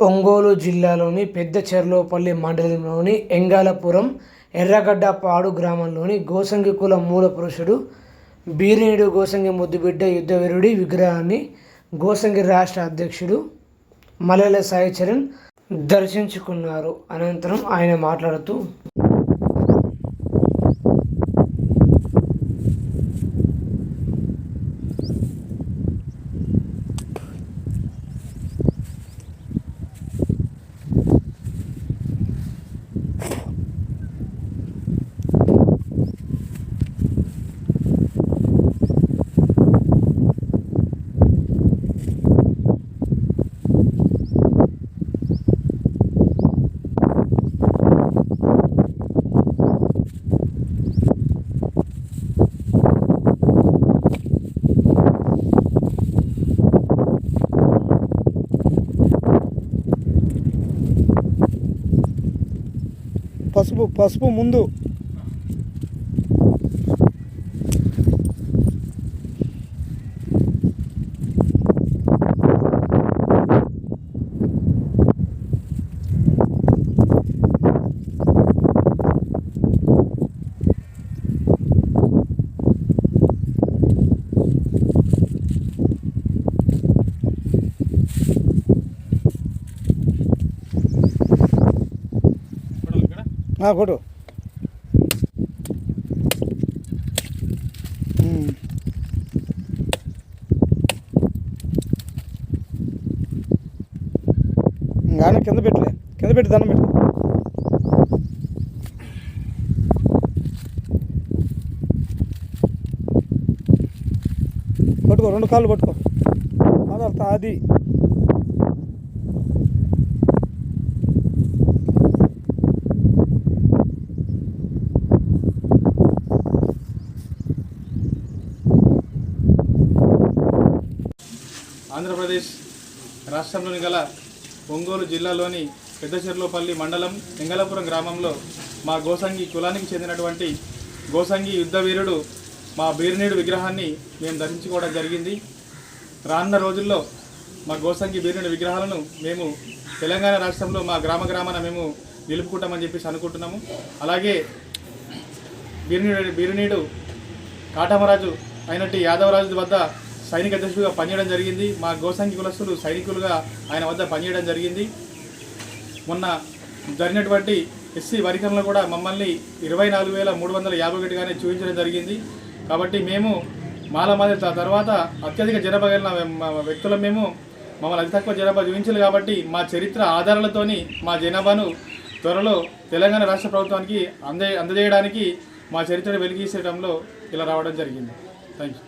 ఒంగోలు జిల్లాలోని పెద్ద చెర్లోపల్లి మండలంలోని ఎంగాలపురం ఎర్రగడ్డపాడు గ్రామంలోని గోసంగి కుల మూల పురుషుడు బీరేడు గోసంగి ముద్దుబిడ్డ యుద్ధవీరుడి విగ్రహాన్ని గోసంగి రాష్ట్ర అధ్యక్షుడు మల్లెల సాయి చరణ్ దర్శించుకున్నారు. అనంతరం ఆయన మాట్లాడుతూ పసుపు పసుపు ముందు. ఆ, కానీ కింద పెట్టలే. కింద పెట్టి దండం పెట్టు. పట్టుకో రెండు కాళ్ళు పట్టుకో అదర్థ అది ఆంధ్రప్రదేశ్ రాష్ట్రంలోని గల ఒంగోలు జిల్లాలోని పెద్దచెర్లోపల్లి మండలం ఎంగళపురం గ్రామంలో మా గోసంగి కులానికి చెందినటువంటి గోసంగి యుద్ధవీరుడు మా బీరునీడు విగ్రహాన్ని మేము ధరించుకోవడం జరిగింది. రానున్న రోజుల్లో మా గోసంగి బీరునీడు విగ్రహాలను మేము తెలంగాణ రాష్ట్రంలో మా గ్రామ గ్రామాన మేము నిలుపుకుంటామని చెప్పేసి అనుకుంటున్నాము. అలాగే బీరునీడు బీరునీడు కాటమరాజు అయినట్టు యాదవరాజు వద్ద సైనిక అధ్యక్షుడిగా పనిచేయడం జరిగింది. మా గోసంగి కులస్తులు సైనికులుగా ఆయన వద్ద పనిచేయడం జరిగింది. మొన్న జరిగినటువంటి ఎస్సీ వరికరణలో కూడా మమ్మల్ని ఇరవై నాలుగు వేల మూడు వందల యాభై ఒకటిగానే చూపించడం జరిగింది. కాబట్టి మేము మాల మాది తర్వాత అత్యధిక జనాభా కలిగిన మేము మమ్మల్ని అతి తక్కువ జనాభా చూపించాలి కాబట్టి మా చరిత్ర ఆధారాలతోని మా జనాభాను త్వరలో తెలంగాణ రాష్ట్ర ప్రభుత్వానికి అందే అందజేయడానికి మా చరిత్రను వెలిగించడంలో ఇలా రావడం జరిగింది. Thank you